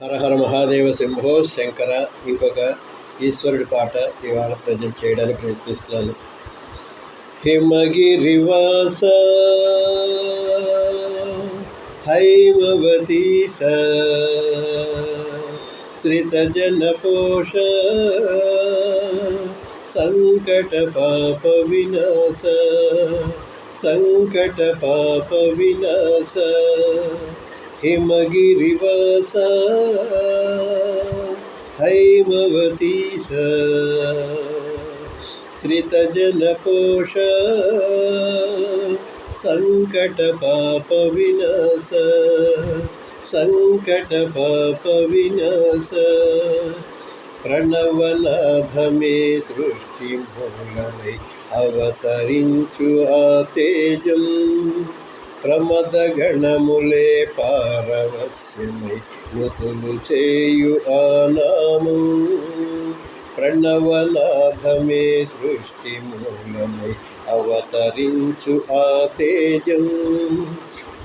హరహర మహాదేవ శంభో శంకర ఇంకొక ఈశ్వరుడి పాట ఇవాళ ప్రజెంట్ చేయడానికి ప్రయత్నిస్తున్నాను. హిమగిరివాస హైమవతీస శ్రితజన పోష సంకట పాప వినాశ సంకట పాప వినాశ ಹಿಮಗಿರಿವಾಸ हैमवतीस श्रितजनपोष सङ्कटपापविनाश सङ्कटपापविनाश प्रणवनाभमे सृष्टिमूलमै अवतरिञ्चु आतेजम् ప్రమదగణములే పారవస్యమై మృతులు చేయు ఆనాము. ప్రణవనాభమే సృష్టి మూలమై అవతరించు ఆ తేజం.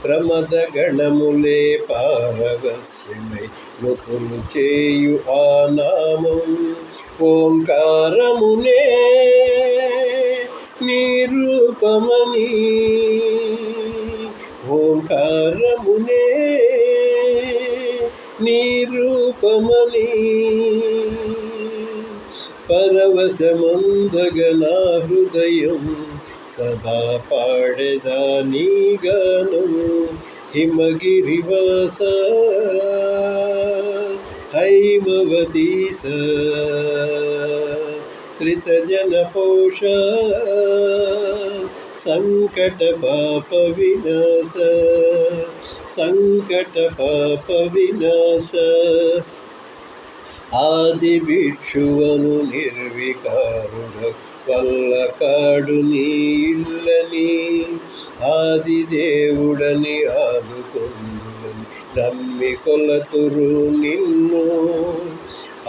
ప్రమదగణములే పారవస్యమై మృతులు చేయు ఆనామం. ఓంకారమునే నిరూపమనీ ఓంకారమునే నిరూపమని పరవశమందగనా హృదయం సదా పాడెదా నీగాను హిమగిరివాస హైమవతీస శ్రితజనపోష సంకటపాప వినాశ సంకటపాప వినాశ ఆది భిక్షువను నిర్వికారుడ వల్లకాడు నీ ఇల్లని ఆది దేవుడని ఆదుకొందులని నమ్మి కొలతురు నిన్ను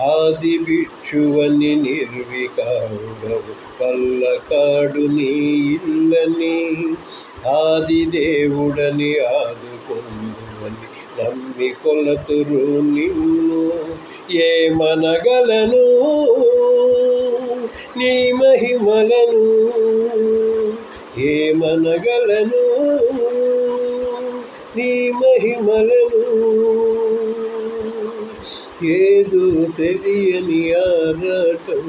ఆది భిక్షువని నిర్వికారుడవు పల్లకాడు నీ ఇల్లని. ఆది దేవుడని ఆదుకొందువని నమ్మి కొలతురు నిన్ను ఏమనగలను? నీ మహిమలను ఏమనగలను? నీ మహిమలను ఏదో తెలియని ఆరాటం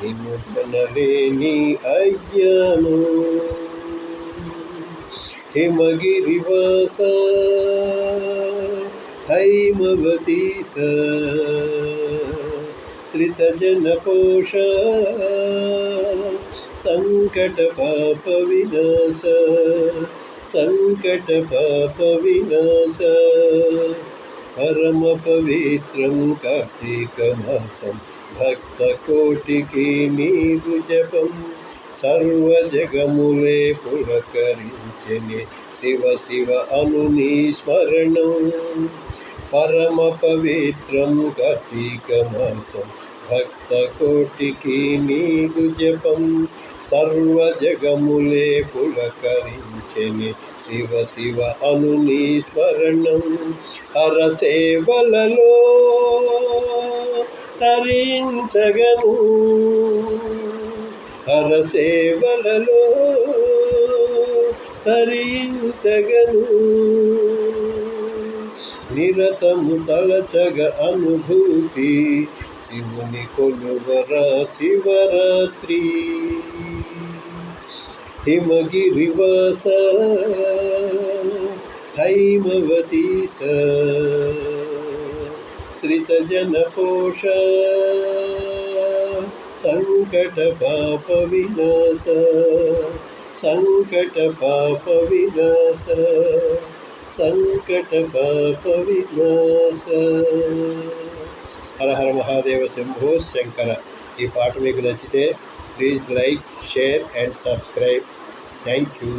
నిన్ను కనలేని అజ్ఞానం హిమగిరివాస హైమవతీస శ్రితజనకోష సంకట పాప వినాశ సంకట పాప వినాశ. పరమ పవిత్రం కార్తీక మాసం భక్త కోటికి నీరు జపం సర్వ జగములే పులకరించని శివ శివ అను స్మరణం పరమ పవిత్రం కార్తీక మాసం భక్త కోటికి నీదు జపం సర్వ జగములే పులకరించెని. శివ శివ అను నీ స్మరణం. హర సేవలలో తరించగను. హర సేవలలో తరించగను. నిరతము తలచగ అనుభూతి. శివుని కొలువర శివరాత్రి హిమగిరివాస హైమవతీస శ్రితజనపోష సంకట పాప వినాశ సంకట పాప వినాశ సంకట పాప వినాశ హర హర మహాదేవ శంభో శంకర ఈ పాట మీకు నచ్చితే please like share and subscribe thank you